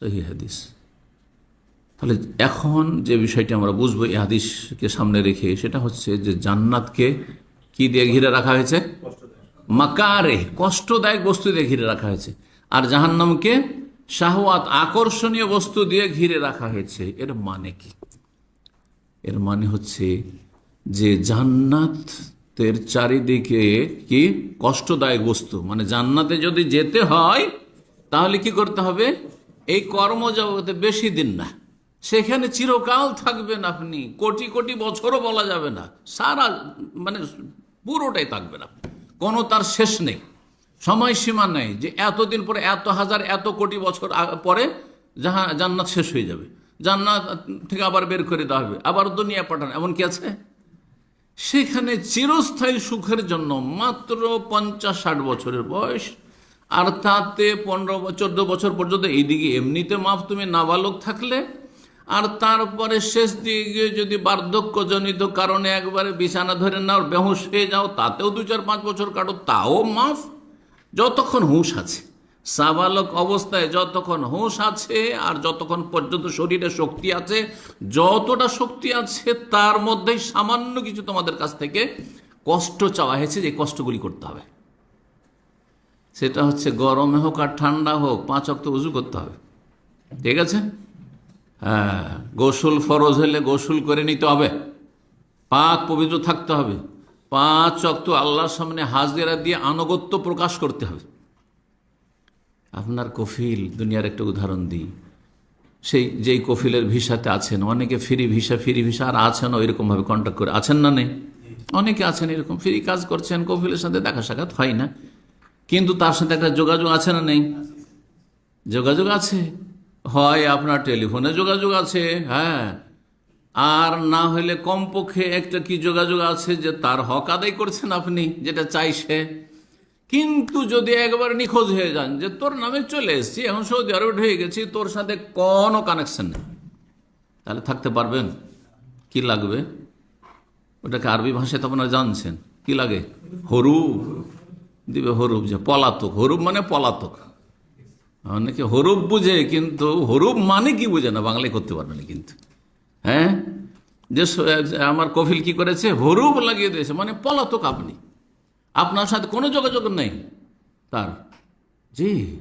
সহি হাদিস। তাহলে এখন যে বিষয়টি আমরা বুঝব এই হাদিসকে সামনে রেখে, সেটা হচ্ছে যে জান্নাতকে কি দিয়ে ঘিরে রাখা হয়েছে? মাকারে কষ্টদায়ক বস্তু দিয়ে ঘিরে রাখা হয়েছে। আর জাহান্নামকে শাহওয়াত আকর্ষণীয় বস্তু দিয়ে ঘিরে রাখা হয়েছে। এর মানে কি? এর মানে হচ্ছে যে জান্নাতের চারিদিকে কি? কষ্টদায়ক বস্তু। মানে জান্নাতে যদি যেতে হয়, তাহলে কি করতে হবে? এই কর্মজগতে বেশি দিন না। সেখানে চিরকাল থাকবেন আপনি। কোটি কোটি বছরও বলা যাবে না। সারা মানে পুরোটাই থাকবেন আপনি। কোনো তার শেষ নেই। সময়সীমা নেই যে এতদিন পরে এত হাজার, এত কোটি বছর পরে যাহা, জান্নাত শেষ হয়ে যাবে। জান্নাত থেকে আবার বের করে দেওয়া হবে। আবার দুনিয়া পাঠান। এমন কি আছে? সেখানে চিরস্থায়ী সুখের জন্য মাত্র পঞ্চাশ ষাট বছরের বয়স আর তাতে পনেরো চোদ্দ বছর পর্যন্ত এইদিকে এমনিতে মাফ, তুমি নাবালক থাকলে। আর তারপরে শেষ দিকে যদি বার্ধক্যজনিত কারণে একবারে বিছানা ধরে নাও, বেহুশ হয়ে যাও, তাতেও দু চার পাঁচ বছর কাটো, তাও মাফ। যতক্ষণ হুঁশ আছে, সাবালক অবস্থায় যতক্ষণ হুঁশ আছে আর যতক্ষণ পর্যন্ত শরীরে শক্তি আছে, যতটা শক্তি আছে, তার মধ্যেই সামান্য কিছু তোমাদের কাছ থেকে কষ্ট চাওয়া হয়েছে যে কষ্টগুলি করতে হবে। সেটা হচ্ছে গরমে হোক আর ঠান্ডা হোক পাঁচ অক্ত উজু করতে হবে। ঠিক আছে? হ্যাঁ গোসল ফরজ হলে গোসল করে নিতে হবে। পাক পবিত্র থাকতে হবে। পাঁচ অক্ত আল্লাহর সামনে হাজিরা দিয়ে আনুগত্য প্রকাশ করতে হবে। আপনার কফিল, দুনিয়ার একটা উদাহরণ দিই। সেই, যেই কফিলের ভিসাতে আছেন, অনেকে ফ্রি ভিসা ফ্রি ভিসা আর আছেন, ওইরকমভাবে কন্ট্যাক্ট করে। আছেন না নেই অনেকে আছেন এরকম, ফ্রি কাজ করছেন, কফিলের সাথে দেখা সাক্ষাৎ হয় না। কিন্তু তার সাথে একটা যোগাযোগ আছে না নেই? যোগাযোগ আছে। হয় আপনার টেলিফোনে যোগাযোগ আছে হ্যাঁ। আর না হলে কমপক্ষে একটা কি যোগাযোগ আছে যে তার হক আদায় করছেন আপনি, যেটা চাইছে? কিন্তু যদি একবার নিখোঁজ হয়ে যান যে তোর নামে চলে এসেছি, এখন সৌদি আরবে ঢুকে গেছি, তোর সাথে কোনো কানেকশন নেই। তাহলে থাকতে পারবেন? কি লাগবে? ওটাকে আরবি ভাষায় তো আপনারা জানছেন। কি লাগে? হরুপ। দিবে হরুপ যে, পলাতক, হরুপ মানে পলাতক। অনেকে হরুপ বুঝে, কিন্তু হরুপ মানে কি বুঝে না বাংলায় করতে পারবে না কিন্তু। হ্যাঁ? যে আমার কফিল কি করেছে? হরুপ লাগিয়ে দিয়েছে মানে পলাতক আপনি। আপনার সাথে কোনো যোগাযোগ নেই তার। জি।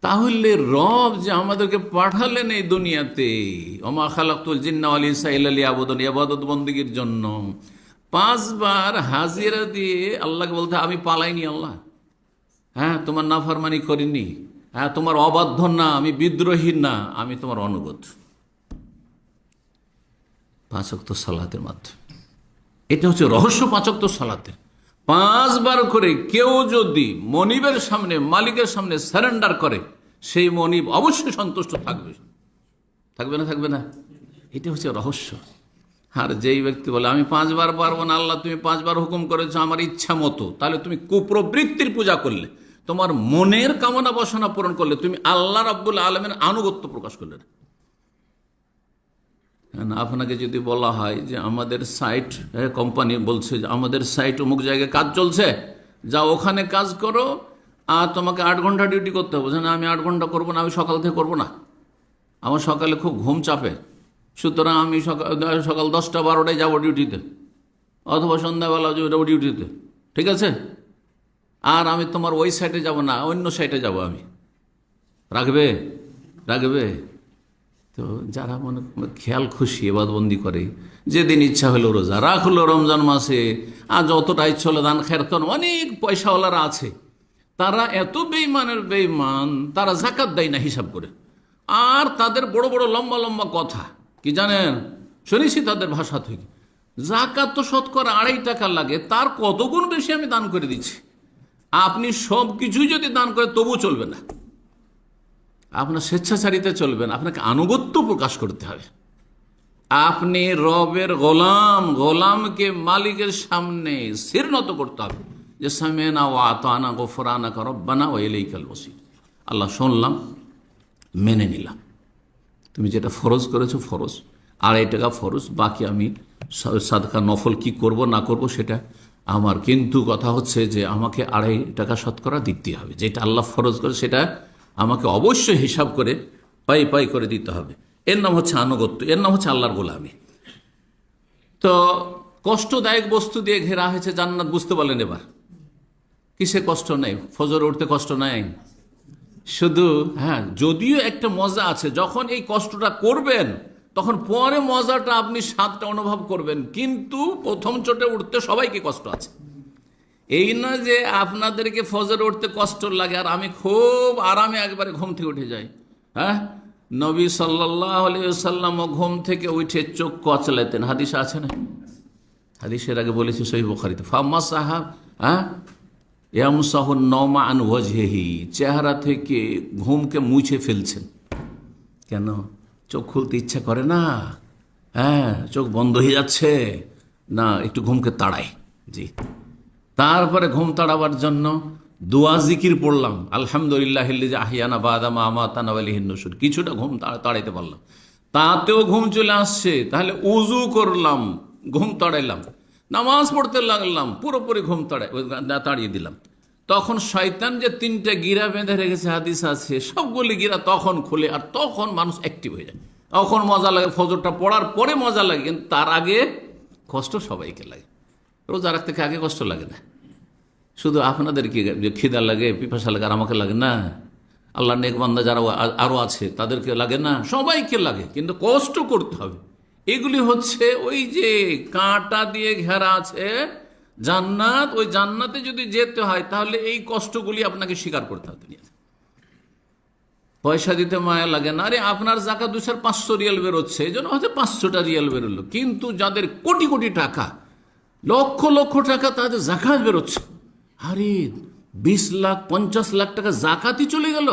তাহলে রব যে আমাদেরকে পাঠালেন এই দুনিয়াতে অমা খালাকুল জিন্না আলী সাইল আলী আবদন আবাদত বন্দীর জন্য। পাঁচবার হাজিরা দিয়ে আল্লাহকে বলতে আমি পালাইনি আল্লাহ। হ্যাঁ তোমার নাফরমানি করিনি। হ্যাঁ তোমার অবাধ্য না, আমি বিদ্রোহী না, আমি তোমার অনুগত। পাঁচক্ত সালাতের মাধ্যমে। এটা হচ্ছে রহস্য পাঁচক্ত সালাতের পাঁচবার করে কেউ যদি মনিবের সামনে, মালিকের সামনে সারেন্ডার করে, সেই মনিব অবশ্যই সন্তুষ্ট থাকবে। থাকবে না থাকবে না? এটা হচ্ছে রহস্য। আর যেই ব্যক্তি বলে, আমি পাঁচবার পারব না, আল্লাহ তুমি পাঁচবার হুকুম করেছ আমার ইচ্ছা মতো, তাহলে তুমি কুপ্রবৃত্তির পূজা করলে, তোমার মনের কামনা বাসনা পূরণ করলে, তুমি আল্লাহ রাব্বুল আলমের আনুগত্য প্রকাশ করলে। আপনাকে যদি বলা হয় যে, আমাদের সাইট কোম্পানি বলছে যে, আমাদের সাইট অমুক জায়গায় কাজ চলছে যা ওখানে কাজ করো, আর তোমাকে আট ঘণ্টা ডিউটি করতে হবে। না, আমি আট ঘণ্টা করব না, আমি সকাল থেকে করব না। আমার সকালে খুব ঘুম চাপে। সুতরাং আমি সকাল সকাল দশটা, বারোটায় যাব ডিউটিতে অথবা সন্ধ্যাবেলা যাব ডিউটিতে ঠিক আছে? আর আমি তোমার ওই সাইডে যাব না, অন্য সাইডে যাব আমি। রাখবে? রাখবে? তো যারা মনে খেয়াল খুশি, এবাদবন্দি করে। যেদিন ইচ্ছা হলো রোজা রাখল রমজান মাসে। আর যতটা ইচ্ছা হলো দান খেরতন অনেক পয়সাওয়ালারা আছে। তারা এত বেইমানের বেইমান তারা জাকাত দেয় না হিসাব করে। আর তাদের বড় বড় লম্বা লম্বা কথা। কি জানেন? শুনেছি তাদের ভাষা থেকে। জাকাত তো শতকরা আড়াই টাকা লাগে, তার কত গুণ বেশি আমি দান করে দিচ্ছি? আপনি সব কিছুই যদি দান করে তবু চলবে না। আপনার স্বেচ্ছাচারিতা চলবে না, আপনাকে আনুগত্য প্রকাশ করতে হবে। আপনি রবের গোলাম, গোলামকে মালিকের সামনে শিরনত করতে হবে। যে সামেনা ও আতানা গোফরানা রব্বানা ও এলেইকাল বসি আল্লাহ শুনলাম, মেনে নিলাম। তুমি যেটা ফরজ করেছ, ফরজ। আড়াই টাকা ফরজ, বাকি আমি সাদকা নফল কি করব, না করব সেটা আমার। কিন্তু কথা হচ্ছে যে আমাকে আড়াই টাকা শতকরা দিতে হবে। যেটা আল্লাহ ফরজ করে সেটা আমাকে অবশ্যই হিসাব করে পাই পাই করে দিতে হবে। এর নাম হচ্ছে আনুগত্য, এর নাম হচ্ছে আল্লাহর গোলামি। তো কষ্টদায়ক বস্তু দিয়ে ঘেরা হয়েছে জান্নাত, বুঝতে পারলেন এবার? কিসে কষ্ট নেই? ফজর উঠতে কষ্ট নাই? শুধু হ্যাঁ যদিও একটা মজা আছে, যখন এই কষ্টটা করবেন, তখন পরে মজাটা আপনি স্বাদটা অনুভব করবেন, কিন্তু প্রথম চোটে উঠতে সবাইকে কষ্ট আছে। এই না যে আপনাদেরকে ফজর উঠতে কষ্ট লাগে, আর আমি খুব আরামে একবারে ঘুম থেকে উঠে যাই হ্যাঁ? নবী সাল্লাহ সাল্লাম ঘুম থেকে উঠে চোখ কচলাইতেন হাদিস আছে না? হাদিসের আগে বলেছি সহি বখারিতে। ফাম্মা সাহাব হ্যাঁ? ওয়াজহেহি, চেহারা থেকে ঘুমকে মুছে ফেলছেন। কেন? চোখ খুলতে ইচ্ছা করে না? হ্যাঁ চোখ বন্ধ হয়ে যাচ্ছে। না, একটু ঘুমকে তাড়াই। জি। তারপরে ঘুম তাড়াবার জন্য দোয়া জিকির পড়লাম। আলহামদুলিল্লাহ আহিয়ানা বাদামা আমাতানা আলিহিনুসুর কিছুটা ঘুম তাড়া- তাড়াইতে পারলাম। তাতেও ঘুম চলে আসছে। তাহলে উজু করলাম, ঘুম তাড়াইলাম। নামাজ পড়তে লাগলাম, পুরোপুরি ঘুম তাড়াই তাড়িয়ে দিলাম। তখন শয়তান যে তিনটা গিরা বেঁধে রেখেছে, হাদিস আছে, সবগুলি গিরা তখন খুলে আর তখন মানুষ অ্যাক্টিভ হয়ে যায়। তখন মজা লাগে, ফজরটা পড়ার পরে মজা লাগে, কিন্তু তার আগে কষ্ট সবাইকে লাগে। রোজা রাখতে আগে কষ্ট লাগে না? শুধু আপনাদের কি যে খিদা লাগে, পিপাসা লাগে, আর আমাকে লাগে না? আল্লাহ নেকবান্দা যারা আরও আছে, তাদেরকে লাগে না? সবাইকে লাগে, কিন্তু কষ্ট করতে হবে। এগুলি হচ্ছে ওই যে কাঁটা দিয়ে ঘেরা আছে জান্নাত, ওই জান্নাতে যদি যেতে হয়, তাহলে এই কষ্টগুলি আপনাকে স্বীকার করতে হবে পয়সা দিতে মায়া লাগে না। আরে আপনার জাকা দুশোর পাঁচশো রিয়াল বেরোচ্ছে, এই জন্য হয়তো পাঁচশোটা রিয়াল বেরোলো। কিন্তু যাদের কোটি কোটি টাকা, লক্ষ লক্ষ টাকা তাদের জাকাত বেরোচ্ছে। আরে বিশ লাখ, পঞ্চাশ লাখ টাকা জাকাতই চলে গেল।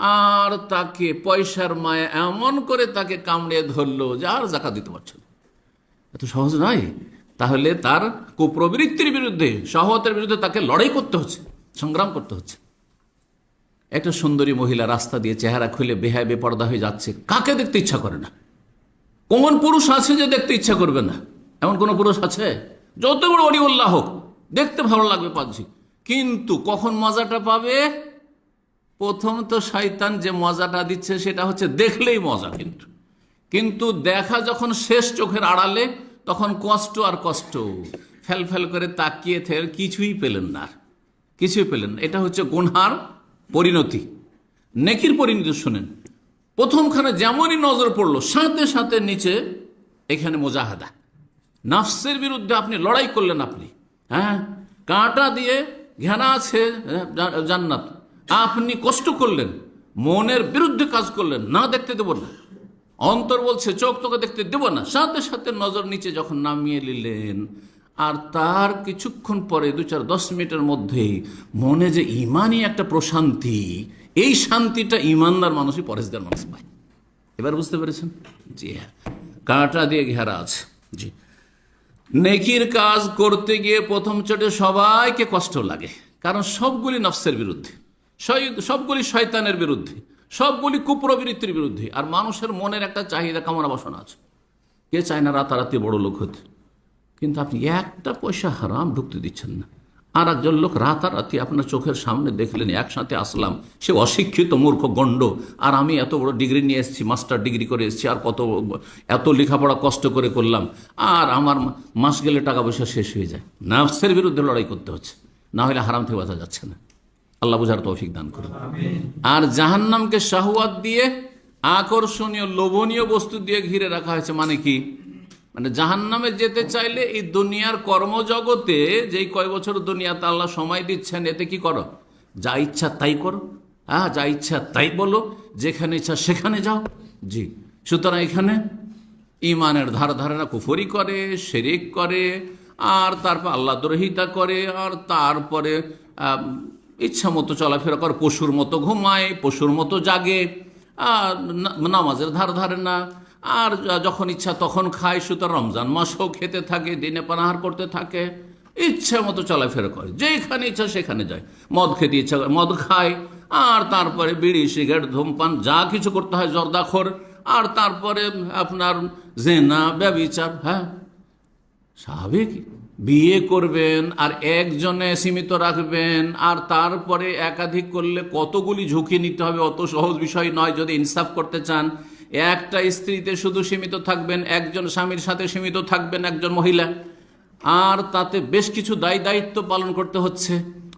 আর তাকে পয়সার মায়া এমন করে তাকে কামড়ে ধরলো যে আর জাকাত দিতে পারছে এত সহজ নয়? তাহলে তার কুপ্রবৃত্তির বিরুদ্ধে সহতের বিরুদ্ধে তাকে লড়াই করতে হচ্ছে, সংগ্রাম করতে হচ্ছে। একটা সুন্দরী মহিলা রাস্তা দিয়ে চেহারা খুলে বেহায় বেপর্দা হয়ে যাচ্ছে, কাকে দেখতে ইচ্ছা করে না? কোন পুরুষ আছে যে দেখতে ইচ্ছা করবে না? এমন কোন পুরুষ আছে? যত বড় অলিউল্লাহ হোক, দেখতে ভালো লাগবে পাচ্ছি কিন্তু কখন মজাটা পাবে? প্রথম তো শয়তান যে মজাটা দিচ্ছে সেটা হচ্ছে দেখলেই মজা কিন্তু। কিন্তু দেখা যখন শেষ চোখের আড়ালে তখন কষ্ট আর কষ্ট। ফেল ফেল করে তাকিয়ে থেকে কিছুই পেলেন না। কিছুই পেলেন এটা হচ্ছে গুনহার পরিণতি। নেকির পরিণতি শোনেন। প্রথমখানে যেমনই নজর পড়ল সাথে সাথে নিচে এখানে মোজাহাদা। নাফসের বিরুদ্ধে আপনি লড়াই করলেন আপনি। হ্যাঁ? কাঁটা দিয়ে ঘেনা আছে হ্যাঁ, জান্নাত। আপনি কষ্ট করলেন, মনের বিরুদ্ধে কাজ করলেন, না দেখতে দেব না। অন্তর বলছে, চোখ তোকে দেখতে দেব না। সাথে সাথে নজর নিচে যখন নামিয়ে নিলেন, আর তার কিছুক্ষণ পরে, দু চার দশ মিনিটের মধ্যেই মনে যে ইমানই একটা প্রশান্তি, এই শান্তিটা ইমানদার মানুষই পরেশদার মানুষ পায়। এবার বুঝতে পেরেছেন? জি হ্যাঁ। কাঁটা দিয়ে ঘেরা আছে। জি। নেকির কাজ করতে গিয়ে প্রথম চোটে সবাইকে কষ্ট লাগে, কারণ সবগুলি নফসের বিরুদ্ধে। সবগুলি শয়তানের বিরুদ্ধে, সবগুলি কুপ্রবৃত্তির বিরুদ্ধে। আর মানুষের মনের একটা চাহিদা কামনা বাসনা আছে। কে চায় না রাতারাতি বড় লোক হতে? কিন্তু আপনি একটা পয়সা হারাম ঢুকতে দিচ্ছেন না। আর একজন লোক রাতারাতি আপনার চোখের সামনে দেখলেন, একসাথে আসলাম, সে অশিক্ষিত মূর্খ, গণ্ড। আর আমি এত বড় ডিগ্রি নিয়ে এসেছি, মাস্টার ডিগ্রি করে এসেছি, আর কত এত লেখাপড়া কষ্ট করে করলাম। আর আমার মাস গেলে টাকা পয়সা শেষ হয়ে যায়। নার্সের বিরুদ্ধে লড়াই করতে হচ্ছে। না হলে হারাম থেকে বাঁচা যাচ্ছে না। আল্লাহ বুঝার তৌফিক দান করুন। আর জাহান্নামকে শাহওয়াত দিয়ে, আকর্ষণীয়, লোভনীয় বস্তু দিয়ে ঘিরে রাখা হয়েছে মানে কি? মানে জাহান্নামে যেতে চাইলে এই দুনিয়ার কর্মজগতে, যেই কয় বছর দুনিয়াতে আল্লাহ সময় দিচ্ছেন, এতে কি করো? যা ইচ্ছা তাই করো। হ্যাঁ যা ইচ্ছা তাই বলো। যেখানে ইচ্ছা সেখানে যাও। জি। সুতরাং এখানে ইমানের ধার ধারণা কুফরি করে, শেরিক করে, আর তারপর আল্লাহ দ্রোহিতা করে, আর তারপরে ইচ্ছা মতো চলাফেরা করে, পশুর মতো ঘুমায়, পশুর মতো জাগে, আর নামাজের ধার ধারে না। আর যখন ইচ্ছা তখন খায়, সুতরাং রমজান মাসও খেতে থাকে, দিনে পানাহার করতে থাকে। ইচ্ছা মতো চলাফেরা করে যেখানে ইচ্ছা সেখানে যায়। মদ খেতে ইচ্ছা করে, মদ খায়। আর তারপরে বিড়ি, সিগারেট, ধূমপান, যা কিছু করতে হয়, জর্দাখর। আর তারপরে আপনার জেনা, ব্যবিচার হ্যাঁ? স্বাভাবিক বিয়ে করবেন আর একজনে সীমিত রাখবেন আর তারপরে একাধিক করলে কতগুলি ঝুঁকি নিতে হবে, অত সহজ বিষয় নয় যদি ইনসাফ করতে চান। একটা স্ত্রীতে শুধু সীমিত থাকবেন, একজন স্বামীর সাথে সীমিত থাকবেন একজন মহিলা। আর তাতে বেশ কিছু দায় দায়িত্ব পালন করতে হচ্ছে।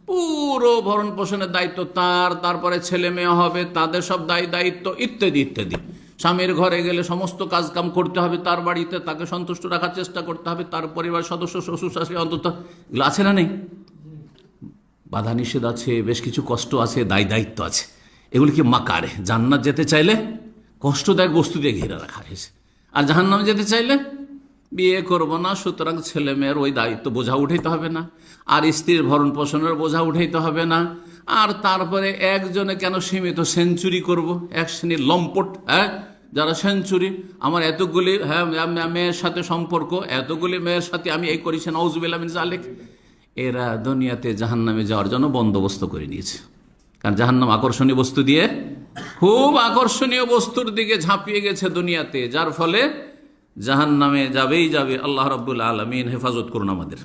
পুরো ভরণ পোষণের দায়িত্ব তার, তারপরে ছেলে মেয়ে হবে, তাদের সব দায় দায়িত্ব ইত্যাদি ইত্যাদি। স্বামীর ঘরে গেলে সমস্ত কাজ কাম করতে হবে, তার বাড়িতে তাকে সন্তুষ্ট রাখার চেষ্টা করতে হবে, তার পরিবার সদস্য, শ্বশুর শাশুড়ি, অন্তত এগুলো আছে না নেই? বাধা নিষেধ আছে, বেশ কিছু কষ্ট আছে, দায় দায়িত্ব আছে। এগুলি কি মাকারে? জান্নাত যেতে চাইলে কষ্টদায়ক বস্তু দিয়ে ঘিরে রাখা হয়েছে। আর জাহান্নামে যেতে চাইলে বিয়ে করব না, সুতরাং ছেলে মেয়ের ওই দায়িত্ব বোঝা উঠাইতে হবে না, আর স্ত্রীর ভরণ পোষণের বোঝা উঠাইতে হবে না, আর তারপরে একজনে কেন সীমিত সেঞ্চুরি করব? এক শ্রেণির লম্পট হ্যাঁ? যারা সেঞ্চুরি, আমার এতগুলি হ্যাঁ মেয়ের সাথে সম্পর্ক, এতগুলি মেয়ের সাথে আমি এই করেছি নওজুবিল্লামিন জালেক এরা দুনিয়াতে জাহান্নামে যাওয়ার জন্য বন্দোবস্ত করে নিয়েছে। কারণ জাহান্নাম আকর্ষণীয় বস্তু দিয়ে, খুব আকর্ষণীয় বস্তুর দিকে ঝাঁপিয়ে গেছে দুনিয়াতে, যার ফলে জাহান্নামে যাবেই যাবে। আল্লাহ রব্বুল আলমিন হেফাজত করুন আমাদের।